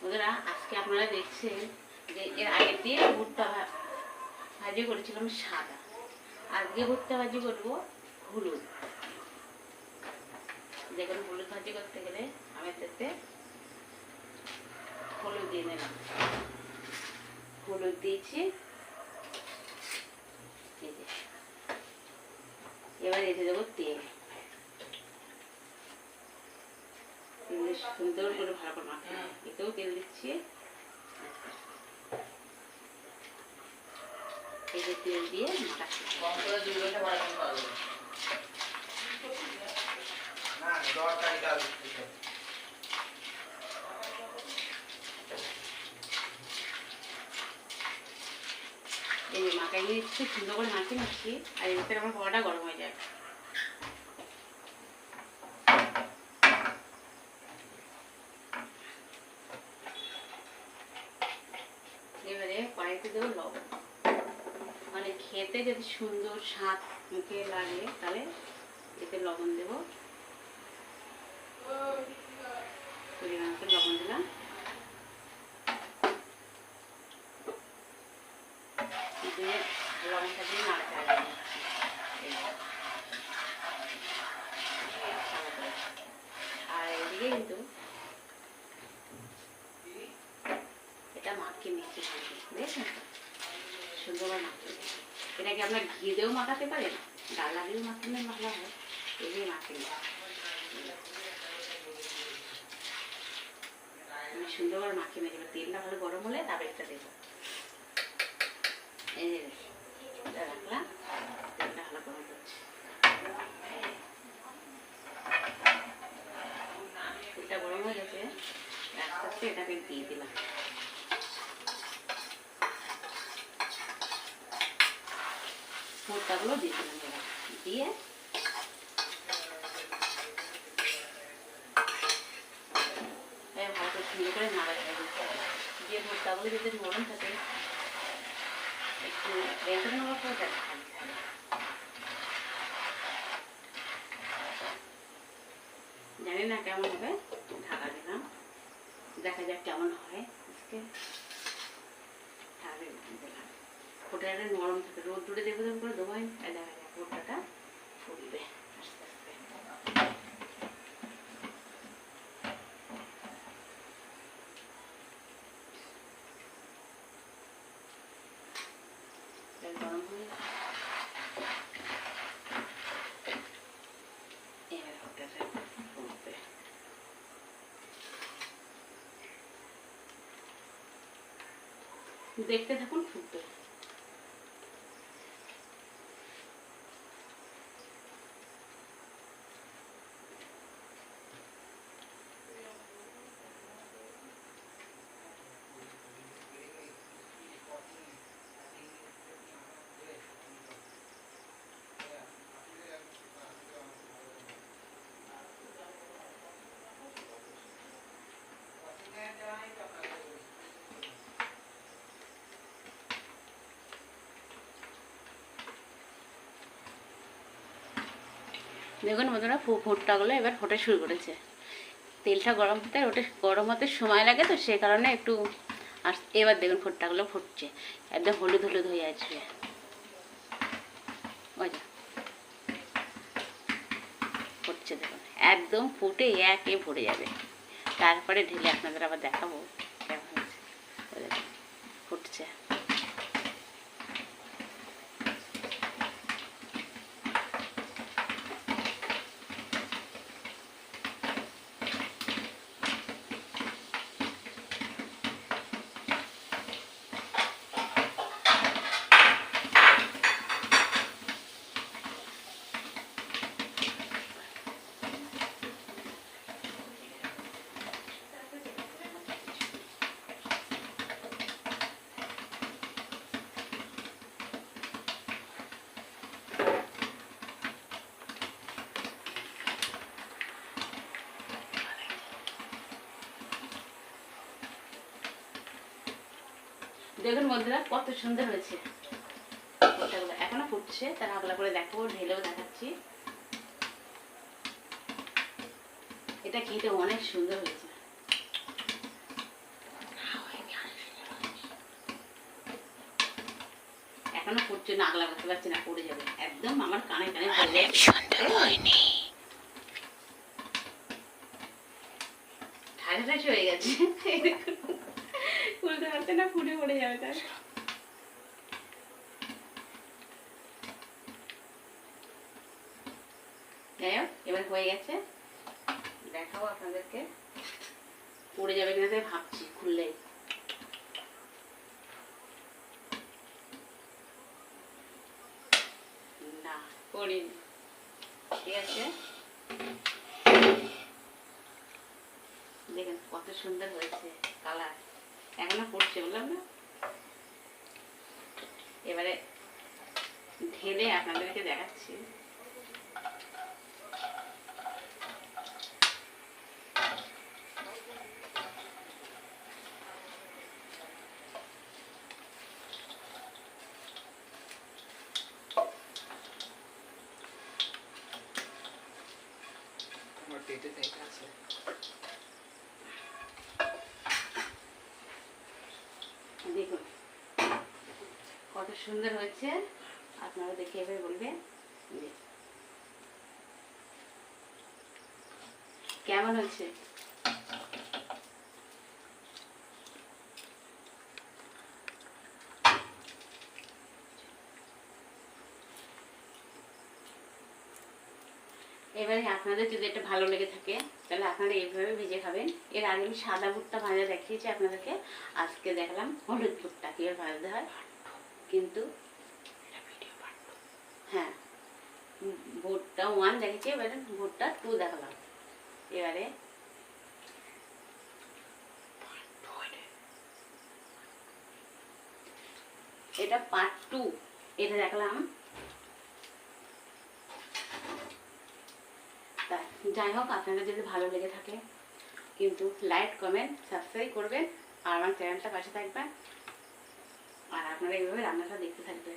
বন্ধুরা, আজকে আপনারা দেখছেন যে এর আগের দিন ভুট্টা ভাজি করেছিলাম সাদা। আজকে ভুট্টা ভাজি করব হলুদ। দেখুন, হলুদ ভাজি করতে গেলে আমি এতে হলুদ দিয়ে নিলাম হলুদ দিয়েছি। এবার এতে দেবো তেল। তেল দিয়ে সুন্দর করে ভালো করে মাখা এতেও তেল দিচ্ছি। এই যে তেল দিয়ে এই মাখাই নিয়ে একটু সুন্দর করে মাখিয়ে নিচ্ছি আর এর ভিতরে আমার কড়াটা গরম হয়ে যায় এবারে কড়াইতে দেবো লবণ মানে খেতে যদি সুন্দর স্বাদ মুখে লাগে, তাহলে এতে লবণ দেবো লবণ দিলাম। আর এদিকে কিন্তু এটা মাখিয়ে নিচ্ছি দেখেছেন তো? সুন্দর করে মাখিয়ে নিচ্ছি। এটাকে আপনার ঘি দিয়েও মাখাতে পারেন? ডালা দিয়েও মাখালে ভালো হয়। এগুলোই মাখিয়ে। আমি সুন্দর করে মাখিয়ে নিয়ে যাব তেলটা ভালো গরম হলে তারপরে এটা দেবো। এই রাখলাম। তেলটা ভালো গরম করছে তেলটা গরম হয়ে গেছে। এটাকে দিয়ে দিলাম। ভুট্টাগুলো দিয়ে দিলাম এবার দিয়ে করে একটু নেওয়ার জানি না কেমন হবে ঢাকা দিলাম দেখা যাক কেমন হয় আজকে ফোটাটা নরম থাকে। রোদ দূরে করে দেখা আস্তে গরম দেখতে থাকুন ফুটবে দেখুন বন্ধুরা, ফু- ভুট্টাগুলো এবার ফোটা শুরু করেছে। তেলটা গরম হতে ওটা গরম হতে সময় লাগে তো, সে কারণে একটু আর এবার দেখুন ভুট্টাগুলো ফুটছে। একদম হলুদ হলুদ হয়ে আসবে ফুটছে দেখুন। একদম ফুটে একে ভরে যাবে। তারপরে ঢেলে আপনাদের আবার দেখাবো। দেখুন বন্ধুরা কত সুন্দর হয়েছে। এখনও ফুটছে তার আগলা করে দেখো ঢেলেও দেখাচ্ছি। এটা খেতে অনেক সুন্দর হয়েছে। এখনও ফুটছে না আগলা করতে পারছি না পড়ে যাবে। একদম আমার কানে কানে সুন্দর হয়নি। হয়ে গেছে। পারছে না ফুটে পড়ে যাবে তার। এবার হয়ে গেছে। দেখাবো আপনাদেরকে। পড়ে যাবে কিনা ভাবছি ঠিক আছে। দেখেন কত সুন্দর হয়েছে কালার। এখনও পড়ছে বললাম না? এবারে ঢেলে আপনাদেরকে দেখাচ্ছি। পেটে আছে। দেখুন। কত সুন্দর হয়েছে। আপনারা দেখে এভাবে বলবেন কেমন হয়েছে? এবারে আপনাদের যদি এটা ভালো লেগে থাকে, তাহলে আপনারা এইভাবে ভেজে খাবেন। এর আগে আমি সাদা ভুট্টা ভাজা দেখিয়েছি আপনাদেরকে। আজকে দেখলাম হলুদ ভুট্টা কীভাবে ভাজতে হয়। কিন্তু হ্যাঁ ভুট্টা ওয়ান দেখেছি এবারে ভুট্টা টু দেখালাম। এবারে এটা পার্ট টু এটা দেখলাম তা যাই হোক আপনারা যদি ভালো লেগে থাকে, কিন্তু লাইক কমেন্ট সাবস্ক্রাইব করবেন, আর আমার চ্যানেলটা পাশে থাকবেন। আর আপনারা এইভাবে রান্নাটা দেখতে থাকবেন।